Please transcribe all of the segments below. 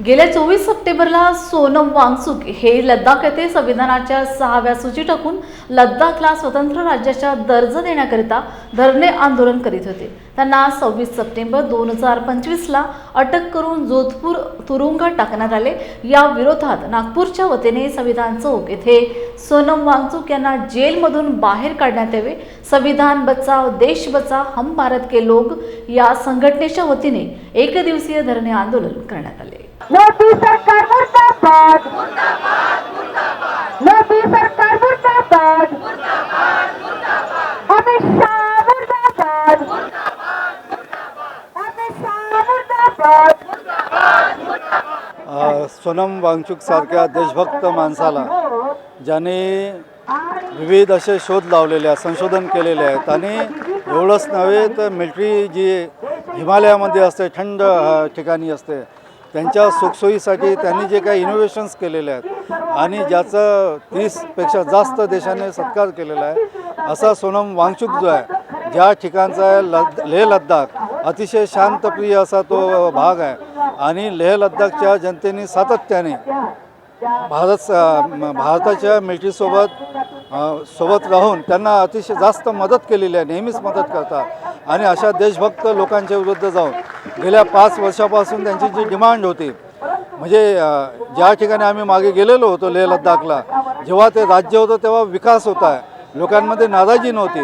गेल्या चोवीस सप्टेंबरला सोनम वांगचुक हे लद्दाख येथे संविधानाच्या सहाव्या सूची टाकून लद्दाखला स्वतंत्र राज्याचा दर्जा देण्याकरिता धरणे आंदोलन करीत होते. त्यांना सव्वीस सप्टेंबर दोन हजार पंचवीसला अटक करून जोधपूर तुरुंगात टाकण्यात आले. या विरोधात नागपूरच्या वतीने संविधान चौक येथे सोनम वांगचुक यांना जेलमधून बाहेर काढण्यात यावे. संविधान बचाव देश बचाव हम भारत के लोग या संघटनेच्या वतीने एक दिवसीय धरणे आंदोलन करण्यात आले. मोदी सरकार मुर्दाबाद. मोदी सरकार मुर्दाबाद. अमित शाह मुर्दाबाद. अमित शाह मुर्दाबाद. सोनम वांगचुक सारख्या देशभक्त माणसाला ज्याने विविध असे शोध लावलेले आहेत संशोधन केलेले आहेत आणि एवढंच नव्हे तर मिल्ट्री जी हिमालयामध्ये असते थंड ठिकाणी असते त्यांच्या सुखसोयीसाठी त्यांनी जे काही इनोव्हेशन्स केलेले आहेत आणि ज्याचं तीसपेक्षा जास्त देशाने सत्कार केलेला आहे असा सोनम वांगचुक जो आहे ज्या ठिकाणचा आहे लद लेह लद्दाख अतिशय शांतप्रिय असा तो भाग आहे. आणि लेह लद्दाखच्या जनतेने सातत्याने भारत स- म- भारताच्या मिलिटरीसोबत सोबत राहून त्यांना अतिशय जास्त मदत केलेली आहे नेहमीच मदत करतात. आणि अशा देशभक्त लोकांच्या विरुद्ध जाऊन गेल्या पाच वर्षापासून त्यांची जी डिमांड होती म्हणजे ज्या ठिकाणी आम्ही मागे गेलेलो होतो लेह लद्दाखला जेव्हा ते राज्य होतं तेव्हा विकास होता. आहे लोकांमध्ये नाराजी नव्हती.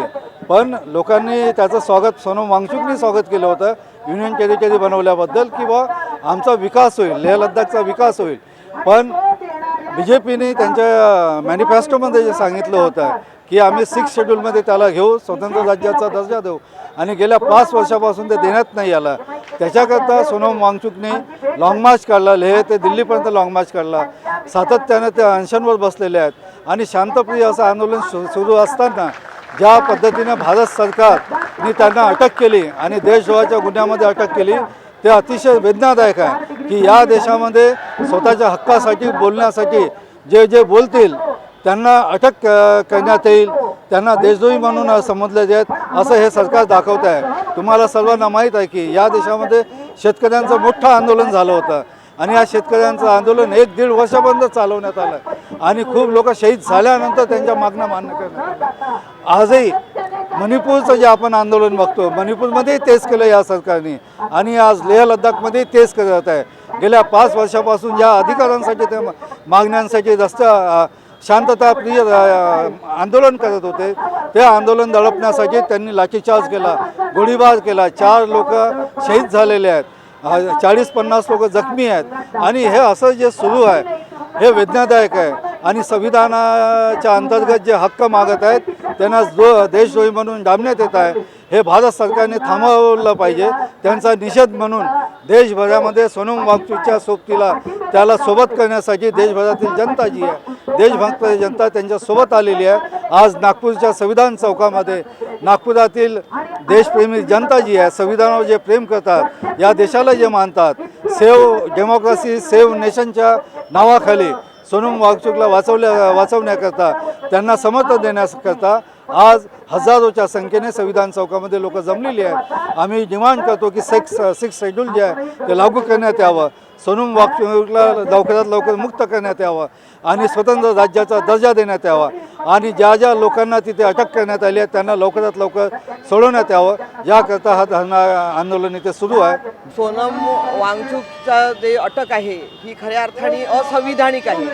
पण लोकांनी त्याचं स्वागत सोनम वांगचुकनी स्वागत केलं होतं युनियन टेरिटरी बनवल्याबद्दल की बा आमचा विकास होईल लेह लद्दाखचा विकास होईल. पण बी जे पीने त्यांच्या मॅनिफेस्टोमध्ये जे सांगितलं होतं की आम्ही सिक्स शेड्यूलमध्ये त्याला घेऊ स्वतंत्र राज्याचा दर्जा देऊ. आणि गेल्या पाच वर्षापासून ते देण्यात नाही आलं. त्याच्याकरता सोनम वांगचुकने लाँग मार्च काढला. लेह ते दिल्लीपर्यंत लाँग मार्च काढला. सातत्यानं ते अंशांवर बसलेले आहेत. आणि शांतप्रिय असं आंदोलन सु सुरू असताना ज्या पद्धतीनं भारत सरकारने त्यांना अटक केली आणि देशद्रोहाच्या गुन्ह्यामध्ये अटक केली ते अतिशय वेदनादायक आहे. की या देशामध्ये स्वतःच्या हक्कासाठी बोलण्यासाठी जे जे बोलतील त्यांना अटक क- करण्यात येईल. त्यांना देशद्रोही म्हणून समजले जात असं हे सरकार दाखवत आहे. तुम्हाला सर्वांना माहीत आहे की या देशामध्ये शेतकऱ्यांचं मोठं आंदोलन झालं होतं. आणि या शेतकऱ्यांचं आंदोलन एक दीड वर्षापर्यंत चालवण्यात आलं. आणि खूप लोक शहीद झाल्यानंतर त्यांच्या मागण्या मान्य करण्यात आजही मणिपूरचं जे आपण आंदोलन बघतो मणिपूरमध्येही तेच केलं या सरकारने. आणि आज लेह लद्दाखमध्ये तेच करत आहे. गेल्या पाच वर्षापासून ज्या अधिकारांसाठी ते मागण्यांसाठी रस्ता शांतता प्रिय आंदोलन करत होते. ते आंदोलन दडपण्यासाठी त्यांनी लाठीचार्ज केला गोळीबार केला. चार लोक शहीद झालेले आहेत. चाळीस पन्नास लोक जखमी आहेत. आणि हे असं जे सुरू आहे हे वेदनादायक आहे. आणि संविधानाच्या अंतर्गत जे हक्क मागत आहेत त्यांना जो देशद्रोही म्हणून डांबण्यात येत आहे हे भारत सरकारने थांबवलं पाहिजे. त्यांचा निषेध म्हणून देशभरामध्ये सोनम वागचूकच्या सोबतीला त्याला सोबत करण्यासाठी देशभरातील जनता जी आहे देशभक्त जनता त्यांच्यासोबत आलेली आहे. आज नागपूरच्या संविधान चौकामध्ये नागपुरातील देशप्रेमी जनता जी आहे संविधानावर जे प्रेम करतात या देशाला जे मानतात सेव डेमोक्रेसी सेव्ह नेशनच्या नावाखाली सोनम वागचूकला वाचवल्या वाचवण्याकरता त्यांना समर्थन देण्याकरता आज हजारोच्या संख्येने संविधान चौकामध्ये लोक जमलेली आहेत. आम्ही डिमांड करतो की सिक्स सिक्स शेड्यूल जे आहे ते लागू करण्यात यावं. सोनम वागचूकला लवकरात लवकर मुक्त करण्यात यावं आणि स्वतंत्र राज्याचा दर्जा देण्यात यावा. आणि ज्या ज्या लोकांना तिथे अटक करण्यात आली आहे त्यांना लवकरात लवकर सोडवण्यात यावं. याकरता हा धरणा आंदोलन इथे सुरू आहे. सोनम वांगचूकचा जे अटक आहे ही खऱ्या अर्थाने असंविधानिक आहे.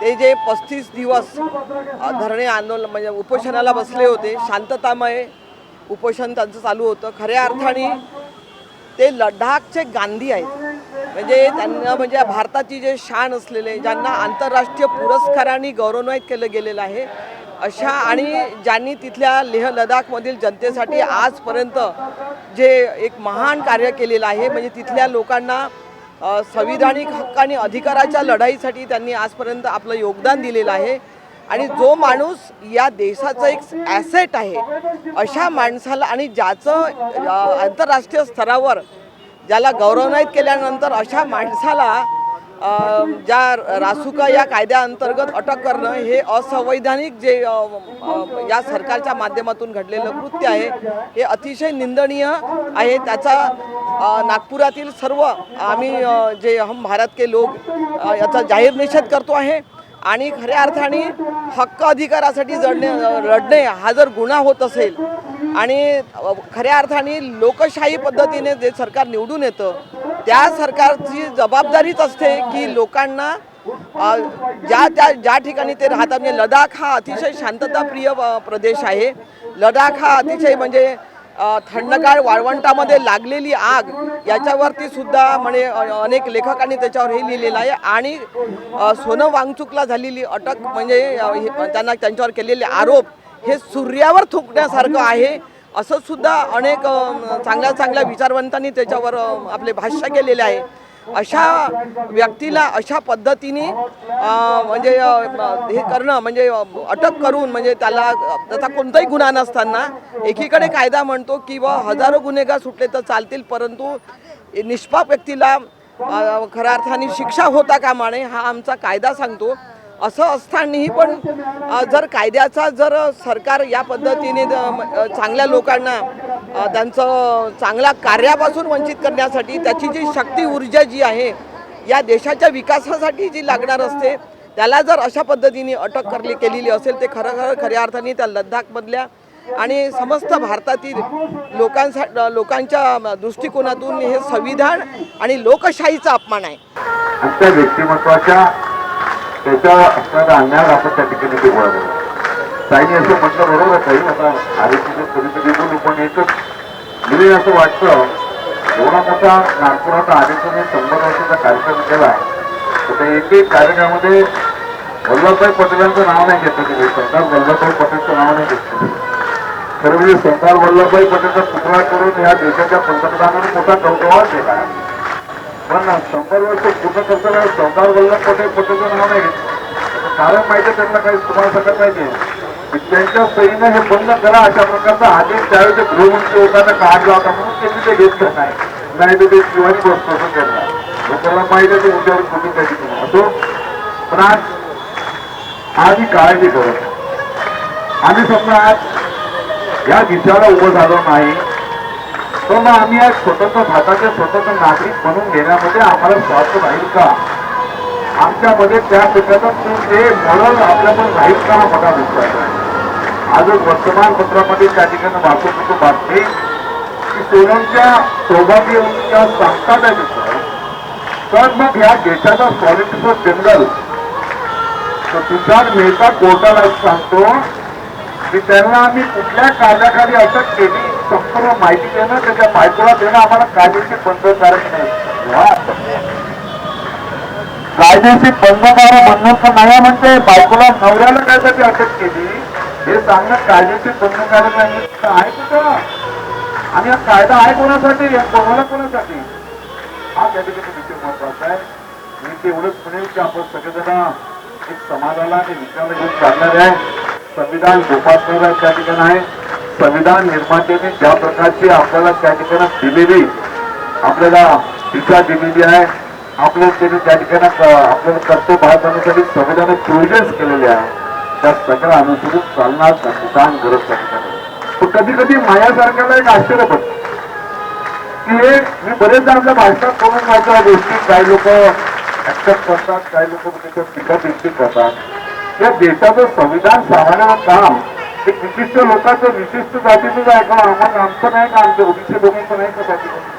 ते जे पस्तीस दिवस धरणे आंदोलन म्हणजे उपोषणाला बसले होते शांततामय उपोषण त्यांचं चालू होतं. खऱ्या अर्थाने ते लडाखचे गांधी आहेत. म्हणजे त्यांना म्हणजे भारताची जे शान असलेले ज्यांना आंतरराष्ट्रीय पुरस्कारांनी गौरवान्वित केलं गेलेलं आहे अशा आणि ज्यांनी तिथल्या लेह लडाखमधील जनतेसाठी आजपर्यंत जे एक महान कार्य केलेलं आहे म्हणजे तिथल्या लोकांना संविधानिक हक्क आणि अधिकाराच्या लढाईसाठी त्यांनी आजपर्यंत आपलं योगदान दिलेलं आहे. आणि जो माणूस या देशाचं एक ॲसेट आहे अशा माणसाला आणि ज्याचं आंतरराष्ट्रीय स्तरावर ज्याला गौरवान्वित केल्यानंतर अशा माणसाला ज्या रासुका या कायद्याअंतर्गत अटक करणं हे असंवैधानिक जे या सरकारच्या माध्यमातून घडलेलं कृत्य आहे हे अतिशय निंदनीय आहे. त्याचा नागपुरातील सर्व आम्ही जे हम भारत के लोक याचा जाहीर निषेध करतो आहे. आणि खऱ्या अर्थाने हक्क अधिकारासाठी जडणे लढणे हा जर गुन्हा होत असेल आणि खऱ्या अर्थाने लोकशाही पद्धतीने जे सरकार निवडून येतं त्या सरकारची जबाबदारीच असते की लोकांना ज्या त्या ज्या ठिकाणी ते राहतात म्हणजे लडाख हा अतिशय शांतताप्रिय प्रदेश आहे. लडाख हा अतिशय म्हणजे थंडकाळ थंडगार वाळवंटामध्ये लागलेली आग याच्यावरती सुद्धा म्हणे अनेक लेखकांनी त्याच्यावर हे लिहिलेलं आहे. आणि सोनं वांगचुकला झालेली अटक म्हणजे त्यांना त्यांच्यावर केलेले आरोप हे सूर्यावर थुंकण्यासारखं आहे. असं सुद्धा अनेक चांगल्या चांगल्या विचारवंतांनी त्याच्यावर आपले भाष्य केलेले आहे. अशा व्यक्तीला अशा पद्धतीने म्हणजे हे करणं म्हणजे अटक करून म्हणजे त्याला त्याचा कोणताही गुन्हा नसताना एकीकडे कायदा म्हणतो की व हजारो गुन्हेगार सुटले तर चालतील परंतु निष्पाप व्यक्तीला खऱ्या अर्थाने शिक्षा होता कामा नये हा आमचा कायदा सांगतो. असं असतानाही पण जर कायद्याचा जर सरकार या पद्धतीने चांगल्या लोकांना त्यांचं चांगल्या कार्यापासून वंचित करण्यासाठी त्याची जी शक्ती ऊर्जा जी आहे या देशाच्या विकासासाठी जी लागणार असते त्याला जर अशा पद्धतीने अटक करली केलेली असेल ते खरं खरं खऱ्या अर्थाने त्या लद्दाखमधल्या आणि समस्त भारतातील लोकांसा लोकांच्या दृष्टिकोनातून हे संविधान आणि लोकशाहीचा अपमान आहे. व्यक्तिमत्वाच्या त्याच्या असणाऱ्या अंगावर आपण त्या ठिकाणी ते गोळा ताईने असं म्हटलं बरोबर ताई आता आरोग्य कधी कधी बोलू पण एकच मी असं वाटतं एवढा मोठा नागपुरात आरोग्याने शंभर वर्षाचा कार्यक्रम केला तर त्या एक एक कार्यक्रमामध्ये वल्लभभाई पटेलांचं नाव नाही घेतलं तिथे सरदार वल्लभभाई पटेलचं नाव नाही घेतलं खरं म्हणजे सरदार वल्लभभाई पटेलचा पुतळा करून या देशाच्या पंतप्रधानांनी मोठा कौतुकावर केला. पण शंभर वर्ष पूर्ण करताना सरदार वल्लभ पटेल पटेलचं नाव नाही कारण माहिती आहे त्यांना काही तुम्हाला सांगत नाही आहे की त्यांच्या सहीनं हे बंद करा अशा प्रकारचा आदेश त्यावेळेस गृहमंत्री होताना काढला होता. म्हणून त्यांनी ते घेतलं नाही. नाही तर ते शिवाजी बसतो असं त्यांना लोकांना माहिती आहे ते उद्यावर कुठून त्याची ठिकाणी असो पण आज आधी काळजी करत आम्ही समजा आज या विषयाला उभं झालो नाही. तर मग आम्ही आज स्वतंत्र भारताचे स्वतंत्र नागरिक म्हणून घेण्यामध्ये आम्हाला स्वार्थ राहील का? आमच्यामध्ये त्या प्रकारचा ते मरण आपल्याकडून राहील का? हा मोठा आज आहे वर्तमानपत्रामध्ये त्या ठिकाणी वाचत होतो बातमी की सोनमच्या सौभाग्यच्या सांगतात आहे तर मग या देशाचा सॉलिसिटर जनरल तर तुषार मेहता कोर्टाला सांगतो की त्यांना आम्ही कुठल्या कार्याखाली अटक केली संपूर्ण माहिती देणं त्याच्या बायकोला देणं आम्हाला कायदेशीर बंधनकारक नाही. कायदेशीर बंधनकारक बंधनकार नाही म्हणजे बायकोला नवऱ्याला कायसाठी अटक केली. हे सांगणं कायदेशीर बंधनकारक नाही आहे कुठं? आणि हा कायदा आहे कोणासाठी? या कोणाला कोणासाठी? हा त्या ठिकाणी विषय महत्त्वाचा आहे. मी तेवढंच म्हणेल की आपण सगळेजण एक समाजाला आणि विचाराला घेऊन चालणार आहे. संविधान जोपासणार त्या ठिकाणी. आहे संविधान निर्मात्याने ज्या प्रकारची आपल्याला त्या ठिकाणी दिलेली आपल्याला दिशा दिलेली आहे आपल्याला त्याने त्या ठिकाणी आपल्याला कर्तव्य पार करण्यासाठी संविधानाने प्रोव्हिजन्स केलेले आहे. त्या सगळ्या अनुसरून चालणार संविधान गरज त्या ठिकाणी. पण कधी कधी माझ्यासारख्याला एक आश्चर्य पडतं. की हे मी बरेचदा आपल्या भाषणात करून माझ्या गोष्टी काही लोक ऍक्सेप्ट करतात काही लोक त्याच्यात टीका टिप्पणी करतात. या देशाचं संविधान सामान्य काम विशिष्ट लोकांचं विशिष्ट जातीचं आहे का आम्हाला आमचं नाही का? आमच्या ओबीसी लोकांचं नाही का जातीचं?